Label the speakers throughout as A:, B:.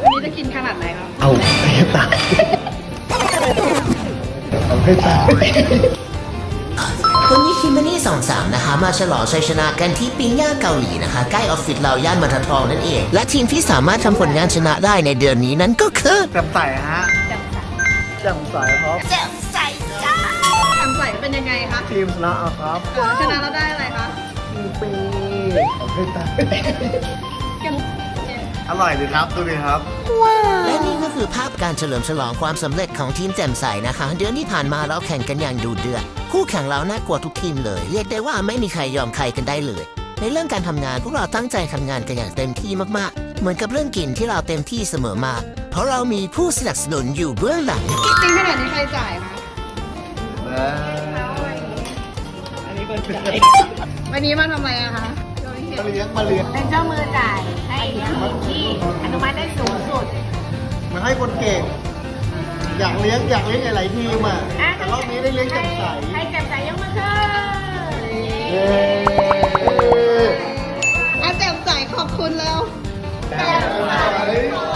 A: วันนี้จะกินขนาดไหนครับ
B: เอาให้ตายเอาให้ตาย
C: วันนี้คิมเบอรี่สองสามนะคะ มาฉลองชัยชนะกันที่ปิ้งย่างเกาหลีนะคะ ใกล้ออฟฟิศเราย่านบรรทัดทองนั่นเอง และทีมที่สามารถทำผลงานชนะได้ในเดือนนี้นั้นก็คือ
B: แจ่มใสฮะแจ่มใสครับ
A: แจ่มใสเป็นยังไงคะ
B: ทีมชนะครับ
A: เออชนะเราได้อะไรคะ
B: ปีเอาให้ตาย
A: กัน
B: อร่อยดีครับดูดิครับ
C: และนี่ก็คือภาพการเฉลิมฉลองความสำเร็จของทีมแจ่มใสนะคะ เดือนที่ผ่านมาเราแข่งกันอย่างดูเดือดคู่แข่งเราน่ากลัวทุกทีมเลย เรียกได้ว่าไม่มีใครยอมใครกันได้เลย ในเรื่องการทำงานพวกเราตั้งใจทำงานกันอย่างเต็มที่มากๆ เหมือนกับเรื่องกินที่เราเต็มที่เสมอมา เพราะเรามีผู้สนับสนุนอยู่เบื้องหลัง
A: กินขนาดนี้ใครจ่ายคะ
B: อันนี้เป็นจ่าย
A: วันนี้มาทำอะไรอะคะ
B: มาเลี้ยงมาเลี้ยง
D: เป็นเจ้ามือจ่ายให้ทีมที่อนุมัติได้สูงสุด
B: มาให้คนเก่ง อยากเลี้ยงอยากเลี้ยงหลายๆทีมอะแต่รอบนี้ได้เลี้ยงแจ่มใส
D: ให้แจ่มใสยกมือขึ้น
B: เย้
A: อาแจ่มใสขอบคุณแล้ว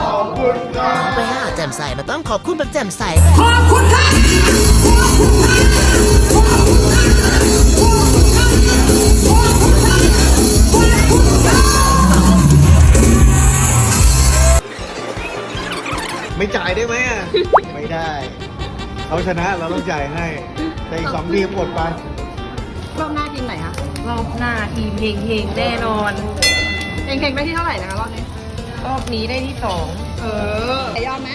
B: ขอบคุณครับ
C: ไปหาแจ่มใสเราต้องขอบคุณแบบแจ่มใส
B: ไม่จ่ายได้ไหมอะไม่ได้ เขาชนะเราต้องจ่ายให้ แต่อีกสองทีมกดไป
A: รอบหน้าทีมไหนคะ
D: รอบหน้าทีมเฮงเฮงๆแน่นอน
A: เองเข่งได้ที่เท่าไหร่นะคะรอบนี้
D: รอบนี้ได้ที่สอง
A: เออยอมไหม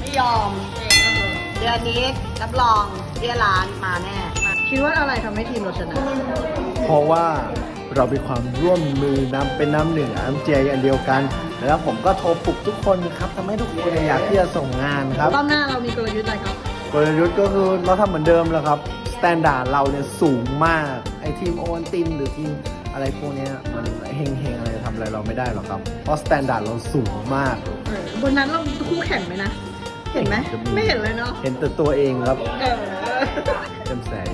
D: ไม่ยอม เดือนนี้รับรองเรียร้านมาแน่
A: คิดว่าอะไรทำให้ทีมเราชนะ
B: เพราะว่า เราเป็นความร่วมมือนำเป็นน้ำหนึ่งน้ำใจอันเดียวกัน แล้วผมก็โทรปลุกทุกคนครับทำให้ทุกคนอยากที่จะส่งงานครับ
A: รอบหน้าเรามีกลยุทธ์อะไรครับ
B: กลยุทธ์ก็คือเราทำเหมือนเดิมแหล้วครับสแตนดาร์ดเราเนี่ยสูงมากไอทีมโอวันตินหรือทีมอะไรพวกเนี้ยมันเฮงเฮงๆอะไรทำอะไรเราไม่ได้หรอกครับ เพราะสแตนดาร์ดเราสูงมาก
A: เออบนนั้นเรามีคู่แข่งไหมนะ เห็นไหมไม่เห็นเลยเนาะ
B: เห็นแต่ตัวเองครับ
A: เออ
B: เต็มแสน